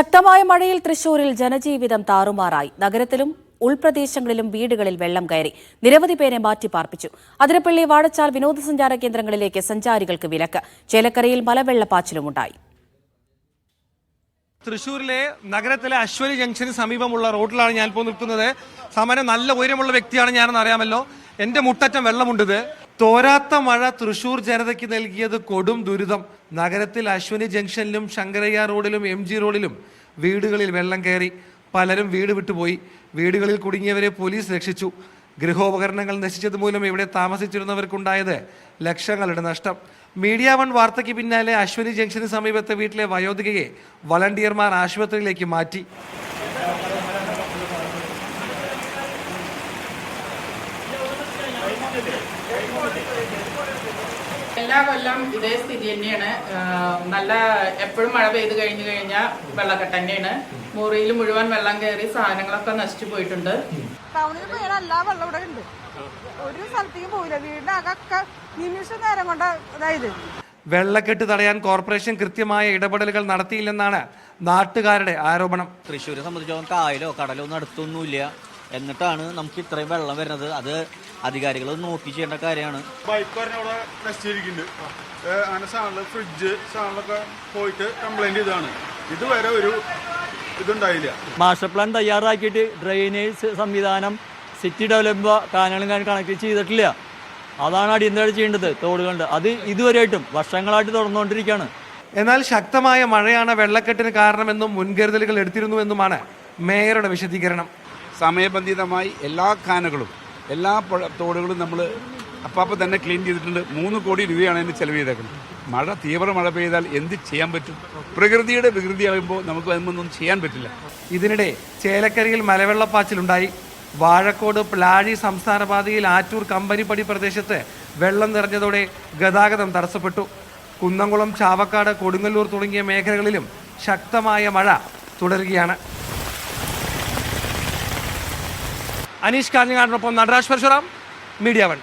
ശക്തമായ മഴയിൽ തൃശൂരിൽ ജനജീവിതം താറുമാറായി. നഗരത്തിലും ഉൾപ്രദേശങ്ങളിലും വീടുകളിൽ വെള്ളം കയറി. നിരവധി പേരെ മാറ്റിപ്പാർപ്പിച്ചു അതിരപ്പള്ളി വാഴച്ചാൽ വിനോദസഞ്ചാര കേന്ദ്രങ്ങളിലേക്ക് സഞ്ചാരികൾക്ക് വിലക്ക്. ചേലക്കരയിൽ മലവെള്ളപ്പാച്ചിലുമുണ്ടായി. തൃശൂരിലെ നഗരത്തിലെ അശ്വനി ജംഗ്ഷന് സമീപമുള്ള റോഡിലാണ് ഞാൻ ഇപ്പോൾ നിൽക്കുന്നത്. സാമാന്യം നല്ല ഉയരമുള്ള വ്യക്തിയാണ് ഞാനെന്ന് അറിയാമല്ലോ. എന്റെ മുട്ടറ്റം വെള്ളമുണ്ടത്. തോരാത്ത മഴ തൃശൂർ ജനതയ്ക്ക് നൽകിയത് കൊടും ദുരിതം. നഗരത്തിൽ അശ്വനി ജംഗ്ഷനിലും ശങ്കരയ്യ റോഡിലും എം ജി റോഡിലും വീടുകളിൽ വെള്ളം കയറി. പലരും വീട് വിട്ടുപോയി. വീടുകളിൽ കുടുങ്ങിയവരെ പോലീസ് രക്ഷിച്ചു. ഗൃഹോപകരണങ്ങൾ നശിച്ചത് മൂലം ഇവിടെ താമസിച്ചിരുന്നവർക്കുണ്ടായത് ലക്ഷങ്ങളുടെ നഷ്ടം. മീഡിയ വൺ വാർത്തയ്ക്ക് പിന്നാലെ അശ്വനി ജംഗ്ഷന് സമീപത്തെ വീട്ടിലെ വയോധികയെ വളണ്ടിയർമാർ ആശുപത്രിയിലേക്ക് മാറ്റി. എല്ലാ കൊല്ലം ഇതേ സ്ഥിതി തന്നെയാണ്. നല്ല എപ്പോഴും മഴ പെയ്ത് കഴിഞ്ഞു കഴിഞ്ഞാൽ വെള്ളക്കെട്ട് തന്നെയാണ്. മുറിയിൽ മുഴുവൻ വെള്ളം കയറി സാധനങ്ങളൊക്കെ നശിച്ചു പോയിട്ടുണ്ട്. ടൗണിൽ പോയാൽ എല്ലാ വെള്ളം ഇവിടെ ഉണ്ട്. ഒരു സ്ഥലത്തേക്കും പോയില്ല വീടിനകൊക്കെ നിമിഷ നേരം കൊണ്ട് അതായത്. വെള്ളക്കെട്ട് തടയാൻ കോർപ്പറേഷൻ കൃത്യമായ ഇടപെടലുകൾ നടത്തിയില്ലെന്നാണ് നാട്ടുകാരുടെ ആരോപണം. തൃശ്ശൂരെ സംബന്ധിച്ചോളം കായലോ കടലോ ഒന്നും അടുത്തൊന്നുമില്ല. എന്നിട്ടാണ് നമുക്ക് ഇത്രയും വെള്ളം വരുന്നത്. അത് അധികാരികൾ നോക്കി ചെയ്യേണ്ട കാര്യമാണ്. ബൈക്ക് പറഞ്ഞ അവിടെ നശിച്ചിരിക്കുന്നുണ്ട് അങ്ങനെ സാധനങ്ങൾ ഫ്രിഡ്ജ് സാധനങ്ങളൊക്കെ പോയിട്ട് കംപ്ലൈന്റ് ചെയ്താണ് ഇതുവരെ ഒരു ഇതുണ്ടായില്ല. മാസ്റ്റർ പ്ലാൻ തയ്യാറാക്കിയിട്ട് ഡ്രെയിനേജ് സംവിധാനം സിറ്റി ഡെവലപ്പ് കാനകളും കണക്ട് ചെയ്തിട്ടില്ല. അതാണ് അടിയന്തരമായിട്ട് ചെയ്യേണ്ടത് തോടുകളുണ്ട് അത് ഇതുവരെയായിട്ടും വർഷങ്ങളായിട്ട് തുടർന്നുകൊണ്ടിരിക്കുകയാണ്. എന്നാൽ ശക്തമായ മഴയാണ് വെള്ളക്കെട്ടിന് കാരണമെന്നും മുൻകരുതലുകൾ എടുത്തിരുന്നുവെന്നുമാണ് മേയറുടെ വിശദീകരണം. സമയബന്ധിതമായി എല്ലാ കാനകളും എല്ലാ തോടുകളും നമ്മൾ അപ്പാപ്പം തന്നെ ക്ലീൻ ചെയ്തിട്ടുണ്ട്. മൂന്ന് കോടി രൂപയാണ് അതിന് ചെലവ് ചെയ്തേക്കുന്നത്. മഴ തീവ്ര മഴ പെയ്താൽ എന്ത് ചെയ്യാൻ പറ്റും? പ്രകൃതിയുടെ വികൃതിയാകുമ്പോൾ നമുക്ക് അതിനൊന്നും ചെയ്യാൻ പറ്റില്ല. ഇതിനിടെ ചേലക്കരയിൽ മലവെള്ളപ്പാച്ചിലുണ്ടായി. വാഴക്കോട് പ്ലാഴി സംസ്ഥാന പാതയിൽ ആറ്റൂർ കമ്പനിപ്പടി പ്രദേശത്ത് വെള്ളം നിറഞ്ഞതോടെ ഗതാഗതം തടസ്സപ്പെട്ടു. കുന്നംകുളം ചാവക്കാട് കൊടുങ്ങല്ലൂർ തുടങ്ങിയ മേഖലകളിലും ശക്തമായ മഴ തുടരുകയാണ്. അനീഷ് കാഞ്ഞങ്ങാടിനൊപ്പം നടരാജ് പരശുറാം മീഡിയ വൺ.